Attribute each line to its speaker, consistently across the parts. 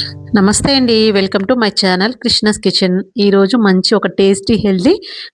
Speaker 1: Thank you. నమస్తే అండి. Welcome to my channel Krishna's kitchen. ఈరోజు మంచి ఒక టేస్టీ హెల్దీ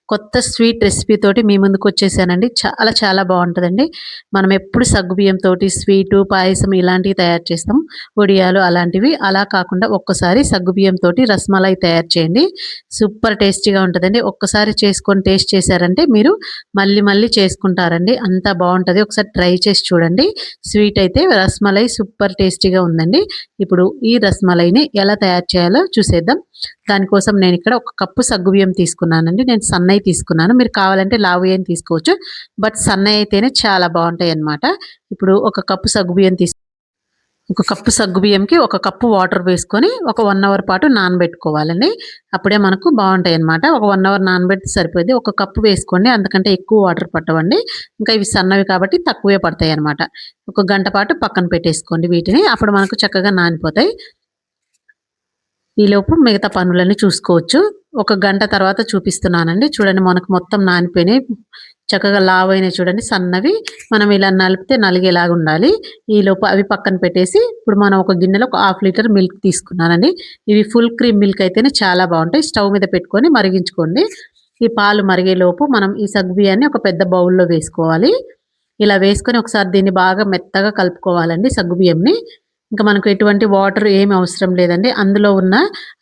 Speaker 1: కొత్త స్వీట్ రెసిపీ తోటి మీ ముందుకు వచ్చేసానండి. చాలా చాలా బాగుంటుందండి. మనం ఎప్పుడు సగ్గుబియ్యంతో స్వీటు పాయసం ఇలాంటివి తయారు చేస్తాం. ఒడియాలు అలాంటివి. అలా కాకుండా ఒక్కసారి సగ్గుబియ్యం తోటి రసమలై తయారు చేయండి. సూపర్ టేస్టీగా ఉంటుందండి. ఒక్కసారి చేసుకొని టేస్ట్ చేశారంటే మీరు మళ్ళీ మళ్ళీ చేసుకుంటారండి. అంత బాగుంటుంది. ఒకసారి ట్రై చేసి చూడండి. స్వీట్ అయితే రసమలై సూపర్ టేస్టీగా ఉందండి. ఇప్పుడు ఈ రసమలైని ఎలా తయారు చేయాలో చూసేద్దాం. దానికోసం నేను ఇక్కడ ఒక కప్పు సగ్గుబియ్యం తీసుకున్నానండి. నేను సన్నయ్య తీసుకున్నాను. మీరు కావాలంటే లావు ఏం తీసుకోవచ్చు. బట్ సన్నయ్య అయితేనే చాలా బాగుంటాయి అన్నమాట ఇప్పుడు ఒక కప్పు సగ్గుబియ్యం తీసు ఒక కప్పు సగ్గుబియ్యంకి ఒక కప్పు వాటర్ వేసుకొని ఒక వన్ అవర్ పాటు నానబెట్టుకోవాలండి. అప్పుడే మనకు బాగుంటాయి అనమాట ఒక వన్ అవర్ నానబెడితే సరిపోయింది. ఒక కప్పు వేసుకోండి. అంతకంటే ఎక్కువ వాటర్ పట్టవండి. ఇంకా ఇవి సన్నవి కాబట్టి తక్కువే పడతాయి అనమాట ఒక గంట పాటు పక్కన పెట్టేసుకోండి వీటిని. అప్పుడు మనకు చక్కగా నానిపోతాయి. ఈలోపు మిగతా పనులన్నీ చూసుకోవచ్చు. ఒక గంట తర్వాత చూపిస్తున్నానండి. చూడండి మనకు మొత్తం నానిపోయినాయి. చక్కగా లావ్ అయినాయి చూడండి సన్నవి. మనం ఇలా నలిపితే నలిగేలాగా ఉండాలి. ఈలోపు అవి పక్కన పెట్టేసి ఇప్పుడు మనం ఒక గిన్నెలో ఒక హాఫ్ లీటర్ మిల్క్ తీసుకున్నానండి. ఇవి ఫుల్ క్రీమ్ మిల్క్ అయితేనే చాలా బాగుంటాయి. స్టవ్ మీద పెట్టుకొని మరిగించుకోండి. ఈ పాలు మరిగేలోపు మనం ఈ సగ్గుబియ్యాన్ని ఒక పెద్ద బౌల్లో వేసుకోవాలి. ఇలా వేసుకొని ఒకసారి దీన్ని బాగా మెత్తగా కలుపుకోవాలండి సగ్గుబియ్యంని. ఇంకా మనకు ఎటువంటి వాటర్ ఏమి అవసరం లేదండి. అందులో ఉన్న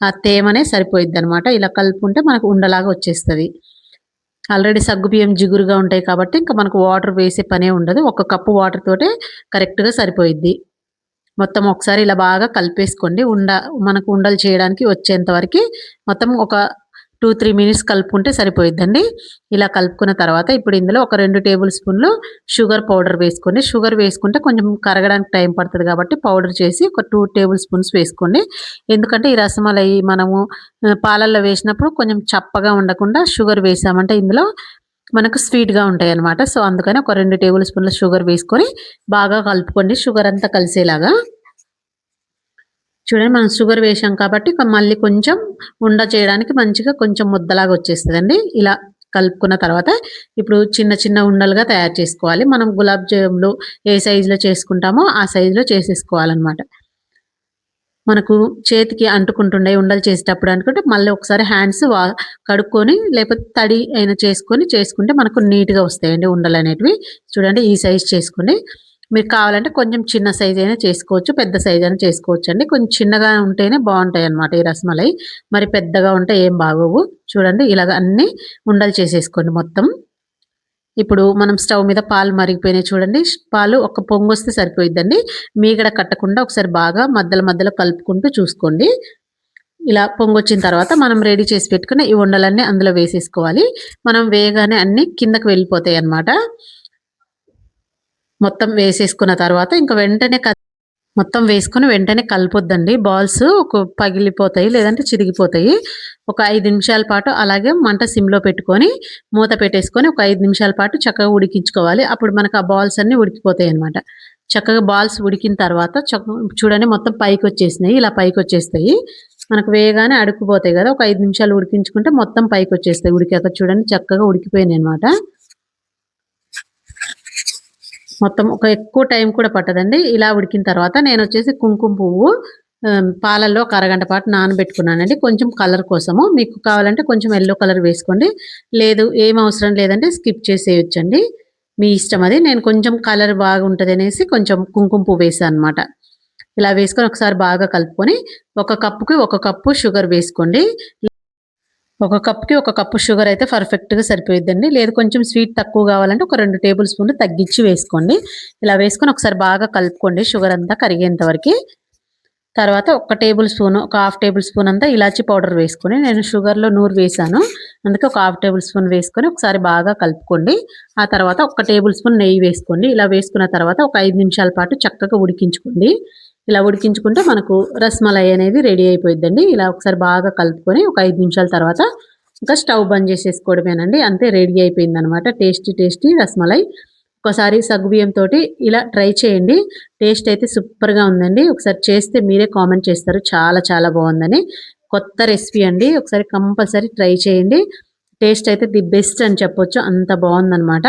Speaker 1: ఆ తేమనే సరిపోయిద్ది అనమాట ఇలా కలుపుకుంటే మనకు ఉండలాగా వచ్చేస్తుంది. ఆల్రెడీ సగ్గు బియ్యం జిగురుగా ఉంటాయి కాబట్టి ఇంకా మనకు వాటర్ వేసే పనే ఉండదు. ఒక కప్పు వాటర్ తోటే కరెక్ట్గా సరిపోయిద్ది. మొత్తం ఒకసారి ఇలా బాగా కలిపేసుకోండి. ఉండ మనకు ఉండలు చేయడానికి వచ్చేంత వరకు మొత్తం ఒక టూ త్రీ మినిట్స్ కలుపుకుంటే సరిపోయిద్దండి. ఇలా కలుపుకున్న తర్వాత ఇప్పుడు ఇందులో ఒక రెండు టేబుల్ స్పూన్లు షుగర్ పౌడర్ వేసుకోండి. షుగర్ వేసుకుంటే కొంచెం కరగడానికి టైం పడుతుంది కాబట్టి పౌడర్ చేసి ఒక టూ టేబుల్ స్పూన్స్ వేసుకోండి. ఎందుకంటే ఈ రసమలై మనము పాలల్లో వేసినప్పుడు కొంచెం చప్పగా ఉండకుండా షుగర్ వేసామంటే ఇందులో మనకు స్వీట్గా ఉంటాయి అనమాట సో అందుకని ఒక రెండు టేబుల్ స్పూన్ల షుగర్ వేసుకొని బాగా కలుపుకోండి. షుగర్ అంతా కలిసేలాగా. చూడండి మనం షుగర్ వేసాం కాబట్టి మళ్ళీ కొంచెం ఉండ చేయడానికి మంచిగా కొంచెం ముద్దలాగా వచ్చేస్తుందండి. ఇలా కలుపుకున్న తర్వాత ఇప్పుడు చిన్న చిన్న ఉండలుగా తయారు చేసుకోవాలి. మనం గులాబ్ జాములు ఏ సైజులో చేసుకుంటామో ఆ సైజులో చేసేసుకోవాలన్నమాట. మనకు చేతికి అంటుకుంటుండే ఉండలు చేసేటప్పుడు అనుకుంటే మళ్ళీ ఒకసారి హ్యాండ్స్ వా కడుక్కొని లేకపోతే తడి అయినా చేసుకొని చేసుకుంటే మనకు నీట్గా వస్తాయండి ఉండలు అనేటివి. చూడండి ఈ సైజ్ చేసుకోండి మీరు కావాలంటే కొంచెం చిన్న సైజ్ అయినా చేసుకోవచ్చు పెద్ద సైజ్ అయినా చేసుకోవచ్చు అండి కొంచెం చిన్నగా ఉంటేనే బాగుంటాయి అనమాట ఈ రసమలై. మరి పెద్దగా ఉంటే ఏం బాగోవు. చూడండి ఇలాగ అన్నీ ఉండలు చేసేసుకోండి మొత్తం. ఇప్పుడు మనం స్టవ్ మీద పాలు మరిగిపోయినాయి చూడండి. పాలు ఒక పొంగు వస్తే సరిపోయిద్దండి. మీగడ కట్టకుండా ఒకసారి బాగా మధ్యలో మధ్యలో కలుపుకుంటూ చూసుకోండి. ఇలా పొంగొచ్చిన తర్వాత మనం రెడీ చేసి పెట్టుకున్న ఈ ఉండలన్నీ అందులో వేసేసుకోవాలి. మనం వేగానే అన్ని కిందకు వెళ్ళిపోతాయి అన్నమాట. మొత్తం వేసేసుకున్న తర్వాత ఇంకా వెంటనే మొత్తం వేసుకుని వెంటనే కలపొద్దండి. బాల్స్ ఒక పగిలిపోతాయి లేదంటే చిరిగిపోతాయి. ఒక ఐదు నిమిషాల పాటు అలాగే మంట సిమ్లో పెట్టుకొని మూత పెట్టేసుకొని ఒక ఐదు నిమిషాల పాటు చక్కగా ఉడికించుకోవాలి. అప్పుడు మనకు ఆ బాల్స్ అన్నీ ఉడికిపోతాయి అనమాట చక్కగా బాల్స్ ఉడికిన తర్వాత చూడండి మొత్తం పైకి వచ్చేసినాయి ఇలా పైకి వచ్చేస్తాయి మనకు వేగానే అడుక్కుపోతాయి కదా. ఒక ఐదు నిమిషాలు ఉడికించుకుంటే మొత్తం పైకి వచ్చేస్తాయి ఉడికాక చూడండి చక్కగా ఉడికిపోయినాయి అనమాట మొత్తం ఒక ఎక్కువ టైం కూడా పట్టదండి. ఇలా ఉడికిన తర్వాత నేను వచ్చేసి కుంకుమ పువ్వు పాలల్లో ఒక అరగంట పాటు నానబెట్టుకున్నానండి. కొంచెం కలర్ కోసము. మీకు కావాలంటే కొంచెం ఎల్లో కలర్ వేసుకోండి. లేదు ఏం అవసరం లేదంటే స్కిప్ చేసేయొచ్చండి. మీ ఇష్టం అది. నేను కొంచెం కలర్ బాగుంటుంది అనేసి కొంచెం కుంకుమ పువ్వు వేసాను అనమాట ఇలా వేసుకొని ఒకసారి బాగా కలుపుకొని ఒక కప్పుకి ఒక కప్పు షుగర్ వేసుకోండి. ఒక కప్కి ఒక కప్పు షుగర్ అయితే పర్ఫెక్ట్గా సరిపోయిద్దండి. లేదు కొంచెం స్వీట్ తక్కువ కావాలంటే ఒక రెండు టేబుల్ స్పూన్లు తగ్గించి వేసుకోండి. ఇలా వేసుకొని ఒకసారి బాగా కలుపుకోండి షుగర్ అంతా కరిగేంత వరకు. తర్వాత ఒక టేబుల్ స్పూన్ ఒక హాఫ్ టేబుల్ స్పూన్ అంతా ఇలాచి పౌడర్ వేసుకొని నేను షుగర్లో నూరు వేసాను. అందుకే ఒక హాఫ్ టేబుల్ స్పూన్ వేసుకొని ఒకసారి బాగా కలుపుకోండి. ఆ తర్వాత ఒక టేబుల్ స్పూన్ నెయ్యి వేసుకోండి. ఇలా వేసుకున్న తర్వాత ఒక ఐదు నిమిషాల పాటు చక్కగా ఉడికించుకోండి. ఇలా ఉడికించుకుంటే మనకు రస్మలై అనేది రెడీ అయిపోయిందండి ఇలా ఒకసారి బాగా కలుపుకొని ఒక ఐదు నిమిషాల తర్వాత ఇంకా స్టవ్ బంద్ చేసేసుకోవడమేనండి. అంతే రెడీ అయిపోయింది అనమాట టేస్టీ టేస్టీ రస్మలై. ఒకసారి సగ్గుబియ్యంతో ఇలా ట్రై చేయండి. టేస్ట్ అయితే సూపర్గా ఉందండి. ఒకసారి చేస్తే మీరే కామెంట్ చేస్తారు. చాలా చాలా బాగుందని. కొత్త రెసిపీ అండి. ఒకసారి కంపల్సరీ ట్రై చేయండి. టేస్ట్ అయితే ది బెస్ట్ అని చెప్పొచ్చు. అంత బాగుందనమాట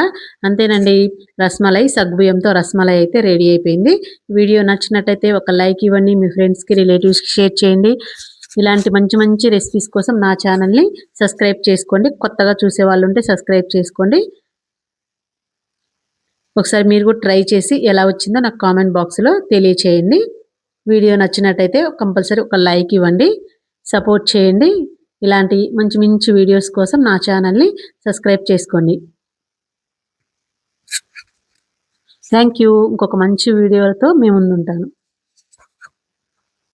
Speaker 1: అంతేనండి రస్మలై సగ్గుబియ్యంతో రస్మలై అయితే రెడీ అయిపోయింది. వీడియో నచ్చినట్టయితే ఒక లైక్ ఇవ్వండి మీ ఫ్రెండ్స్కి రిలేటివ్స్కి షేర్ చేయండి. ఇలాంటి మంచి మంచి రెసిపీస్ కోసం నా ఛానల్ని సబ్స్క్రైబ్ చేసుకోండి. కొత్తగా చూసే వాళ్ళు ఉంటే సబ్స్క్రైబ్ చేసుకోండి. ఒకసారి మీరు కూడా ట్రై చేసి ఎలా వచ్చిందో నాకు కామెంట్ బాక్స్లో తెలియచేయండి. వీడియో నచ్చినట్టయితే కంపల్సరీ ఒక లైక్ ఇవ్వండి. సపోర్ట్ చేయండి. ఇలాంటి మంచి మంచి వీడియోస్ కోసం నా ఛానల్ని సబ్స్క్రైబ్ చేసుకోండి. థ్యాంక్ యూ ఇంకొక మంచి వీడియోలతో మేము ముందుంటాను.